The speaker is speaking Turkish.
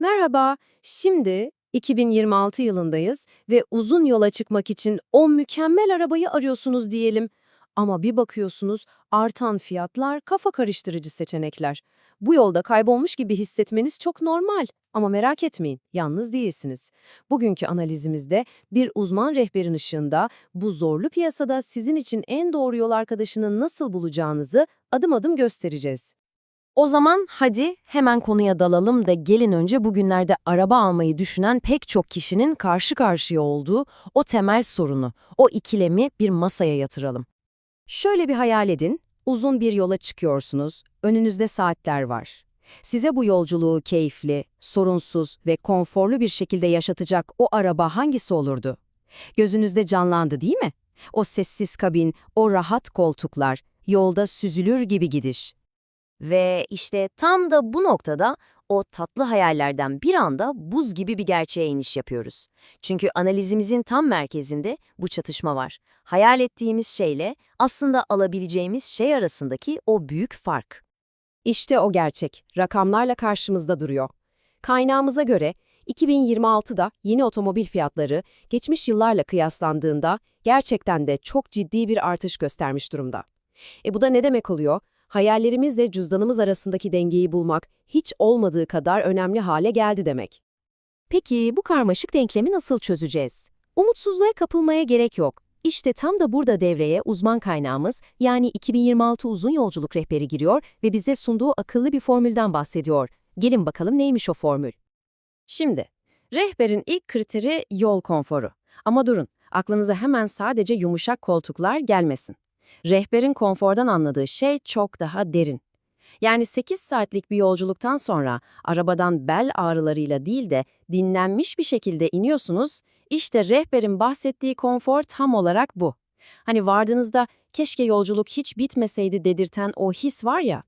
Merhaba, şimdi 2026 yılındayız ve uzun yola çıkmak için o mükemmel arabayı arıyorsunuz diyelim. Ama bir bakıyorsunuz artan fiyatlar, kafa karıştırıcı seçenekler. Bu yolda kaybolmuş gibi hissetmeniz çok normal. Ama merak etmeyin, yalnız değilsiniz. Bugünkü analizimizde bir uzman rehberin ışığında bu zorlu piyasada sizin için en doğru yol arkadaşını nasıl bulacağınızı adım adım göstereceğiz. O zaman hadi hemen konuya dalalım da gelin önce bugünlerde araba almayı düşünen pek çok kişinin karşı karşıya olduğu o temel sorunu, o ikilemi bir masaya yatıralım. Şöyle bir hayal edin, uzun bir yola çıkıyorsunuz, önünüzde saatler var. Size bu yolculuğu keyifli, sorunsuz ve konforlu bir şekilde yaşatacak o araba hangisi olurdu? Gözünüzde canlandı değil mi? O sessiz kabin, o rahat koltuklar, yolda süzülür gibi gidiş. Ve işte tam da bu noktada o tatlı hayallerden bir anda buz gibi bir gerçeğe iniş yapıyoruz. Çünkü analizimizin tam merkezinde bu çatışma var. Hayal ettiğimiz şeyle aslında alabileceğimiz şey arasındaki o büyük fark. İşte o gerçek, rakamlarla karşımızda duruyor. Kaynağımıza göre 2026'da yeni otomobil fiyatları geçmiş yıllarla kıyaslandığında gerçekten de çok ciddi bir artış göstermiş durumda. E bu da ne demek oluyor? Hayallerimizle cüzdanımız arasındaki dengeyi bulmak hiç olmadığı kadar önemli hale geldi demek. Peki bu karmaşık denklemi nasıl çözeceğiz? Umutsuzluğa kapılmaya gerek yok. İşte tam da burada devreye uzman kaynağımız yani 2026 uzun yolculuk rehberi giriyor ve bize sunduğu akıllı bir formülden bahsediyor. Gelin bakalım neymiş o formül? Şimdi, rehberin ilk kriteri yol konforu. Ama durun, aklınıza hemen sadece yumuşak koltuklar gelmesin. Rehberin konfordan anladığı şey çok daha derin. Yani 8 saatlik bir yolculuktan sonra arabadan bel ağrılarıyla değil de dinlenmiş bir şekilde iniyorsunuz, işte rehberin bahsettiği konfor tam olarak bu. Hani vardığınızda keşke yolculuk hiç bitmeseydi dedirten o his var ya,